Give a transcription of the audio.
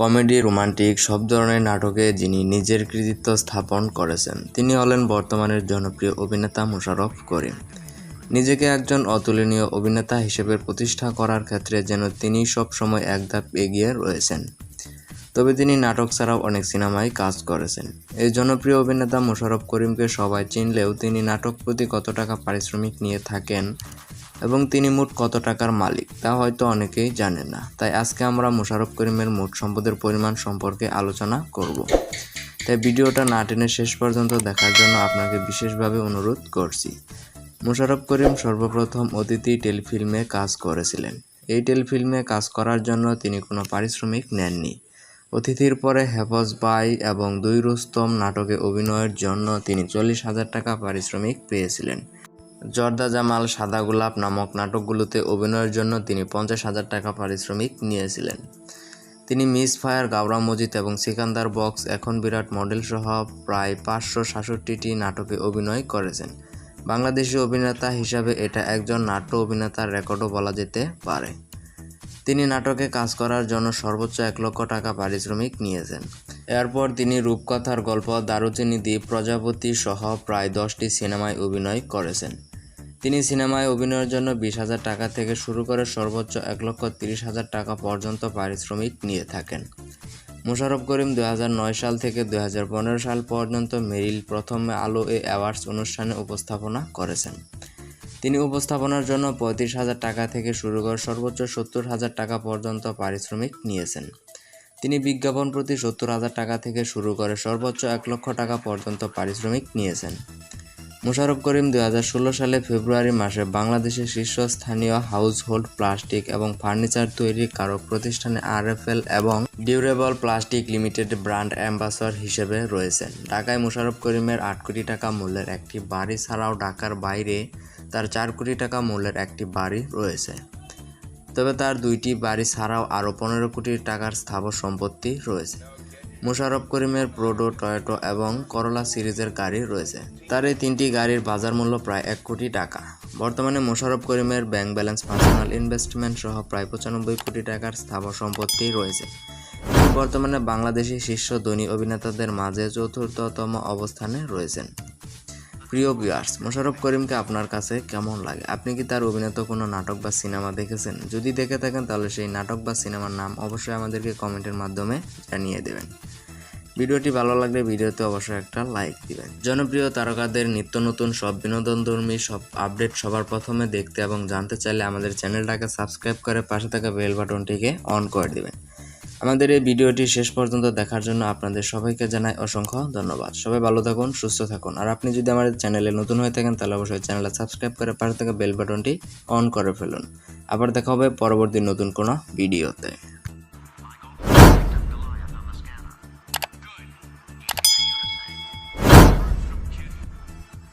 Comedy, romantic, সব ধরনের নাটকে যিনি নিজের কৃতিত্ব স্থাপন করেছেন, তিনি হলেন বর্তমানের জনপ্রিয় অভিনেতা মোশাররফ করিম। নিজেকে একজন অতুলনীয় অভিনেতা হিসেবে প্রতিষ্ঠা করার ক্ষেত্রে যেন তিনি সবসময় এক ধাপ এগিয়ে রয়েছেন। তবে তিনি নাটক ছাড়াও অনেক সিনেমায় কাজ করেছেন। এই জনপ্রিয় অভিনেতা মোশাররফ করিমকে সবাই চিনলেও তিনি নাটক প্রতি কত টাকা পারিশ্রমিক নিয়ে থাকেন এবং তিনি মোট কত টাকার মালিক, তা হয়তো অনেকেই জানেন না। তাই আজকে আমরা মোশাররফ করিমের মোট সম্পদের পরিমাণ সম্পর্কে আলোচনা করব। তাই ভিডিওটা না টেনে শেষ পর্যন্ত দেখার জন্য আপনাকে বিশেষভাবে অনুরোধ করছি। মোশাররফ করিম সর্বপ্রথম অতিথি টেলিফিল্মে কাজ করেছিলেন। এই টেলিফিল্মে কাজ করার জন্য তিনি কোনো পারিশ্রমিক নেননি। অতিথির পরে হেফজ বাই এবং দুই রুস্তম নাটকে অভিনয়ের জন্য তিনি চল্লিশ হাজার টাকা পারিশ্রমিক পেয়েছিলেন। জর্দা জামাল সাদা গোলাপ নামক নাটকগুলোতে অভিনয়ের জন্য তিনি পঞ্চাশ হাজার টাকা পারিশ্রমিক নিয়েছিলেন। তিনি মিস ফায়ার, গাওরা মজিদ এবং সিকান্দার বক্স এখন বিরাট মডেল সহ প্রায় পাঁচশো সাতষট্টিটি নাটকে অভিনয় করেছেন। বাংলাদেশি অভিনেতা হিসাবে এটা একজন নাট্য অভিনেতার রেকর্ডও বলা যেতে পারে। তিনি নাটকে কাজ করার জন্য সর্বোচ্চ এক লক্ষ টাকা পারিশ্রমিক নিয়েছেন। এরপর তিনি রূপকথার গল্প দারুচিনি দ্বীপ প্রজাপতি সহ প্রায় দশটি সিনেমায় অভিনয় করেছেন। তিনি সিনেমায় অভিনয়ের জন্য বিশ হাজার টাকা থেকে শুরু করে সর্বোচ্চ এক লক্ষ তিরিশ হাজার টাকা পর্যন্ত পারিশ্রমিক নিয়ে থাকেন। মোশাররফ করিম দু হাজার নয় সাল থেকে দু হাজার পনেরো সাল পর্যন্ত মেরিল প্রথম আলো এ অ্যাওয়ার্ডস অনুষ্ঠানে উপস্থাপনা করেছেন। তিনি উপস্থাপনার জন্য পঁয়ত্রিশ হাজার টাকা থেকে শুরু করে সর্বোচ্চ সত্তর হাজার টাকা পর্যন্ত পারিশ্রমিক নিয়েছেন। তিনি বিজ্ঞাপন প্রতি সত্তর হাজার টাকা থেকে শুরু করে সর্বোচ্চ এক লক্ষ টাকা পর্যন্ত পারিশ্রমিক নিয়েছেন। মোশাররফ করিম দু হাজার ষোলো সালে ফেব্রুয়ারি মাসে বাংলাদেশের শীর্ষস্থানীয় হাউসহোল্ড প্লাস্টিক এবং ফার্নিচার তৈরি কারক প্রতিষ্ঠানে আরএফএল এবং durable plastic limited brand ambassador হিসেবে রয়েছেন। ঢাকায় মোশাররফ করিমের আট কোটি টাকা মূল্যের একটি বাড়ি ছাড়াও ঢাকার বাইরে তার চার কোটি টাকা মূল্যের একটি বাড়ি রয়েছে। তবে তার দুইটি বাড়ি ছাড়াও আরও পনেরো কোটি টাকার স্থাবর সম্পত্তি রয়েছে। মোশাররফ করিমের প্রোডো, টয়োটো এবং করলা সিরিজের গাড়ি রয়েছে। তার এই তিনটি গাড়ির বাজার মূল্য প্রায় এক কোটি টাকা। বর্তমানে মোশাররফ করিমের ব্যাংক ব্যালেন্স পার্সোনাল ইনভেস্টমেন্ট সহ প্রায় পঁচানব্বই কোটি টাকার স্থাবর সম্পত্তি রয়েছে। বর্তমানে বাংলাদেশি শীর্ষ ধনী অভিনেতাদের মাঝে চতুর্থতম অবস্থানে রয়েছেন। প্রিয় ভিউয়ার্স মোশারফ করিমকে আপনার কাছে কেমন লাগে? আপনি কি তার অভিনীত কোনো নাটক বা সিনেমা দেখেছেন? যদি দেখে থাকেন, তাহলে সেই নাটক বা সিনেমার নাম অবশ্যই আমাদেরকে কমেন্টের মাধ্যমে জানিয়ে দেবেন। ভিডিওটি ভালো লাগলে ভিডিওতে অবশ্যই একটা লাইক দিবেন। জনপ্রিয় তারকাদের নিত্য নতুন, সব বিনোদনধর্মী সব আপডেট সবার প্রথমে দেখতে এবং জানতে চাইলে আমাদের চ্যানেলটাকে সাবস্ক্রাইব করে পাশে থাকা বেল বাটনটিকে অন করে দিবেন। আমাদের এই ভিডিওটি শেষ পর্যন্ত দেখার জন্য আপনাদের সবাইকে জানাই অসংখ্য ধন্যবাদ। সবাই ভালো থাকুন, সুস্থ থাকুন। আর আপনি যদি আমাদের চ্যানেলে নতুন হয়ে থাকেন, তাহলে অবশ্যই চ্যানেলটা সাবস্ক্রাইব করে পাশে থাকা বেল বাটনটি অন করে ফেলুন। আবার দেখা হবে পরবর্তী নতুন কোনো ভিডিওতে।